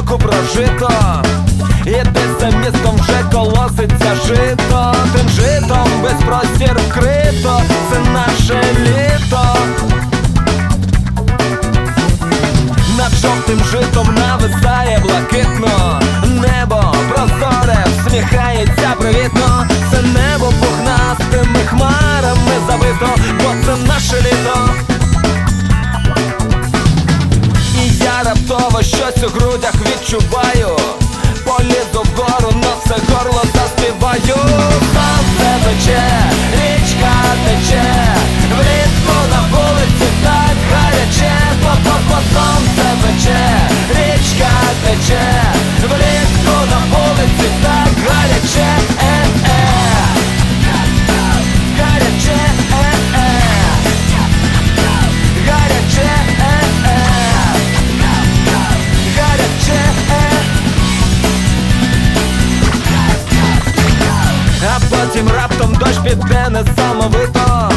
року прожито, і десь за містом вже колоситься жито, тим житом без простір вкрито, це наше літо. Над жовтим житом грудях відчуваю потім раптом дощ піде несамовито.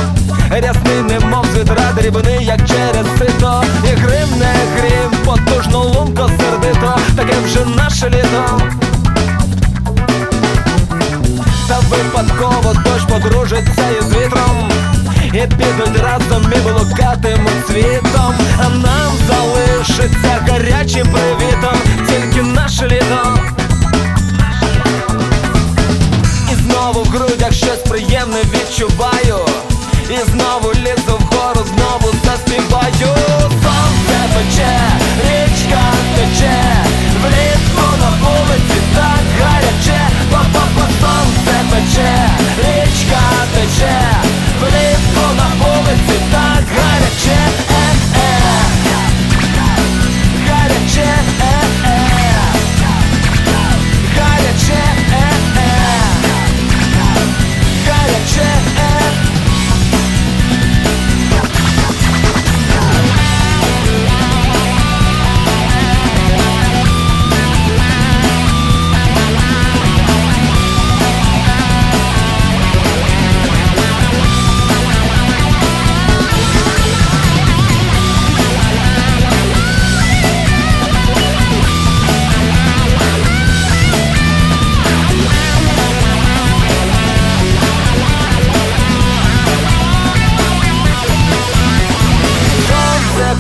Рясний, немов з вітра дрібний, як через сито. І грим не грім, потужно лунко сердито. Таке вже наше літо. Та випадково дощ подружиться із вітром. І підуть разом і блукатимуть знову в грудях щось приємне відчуваю. І знову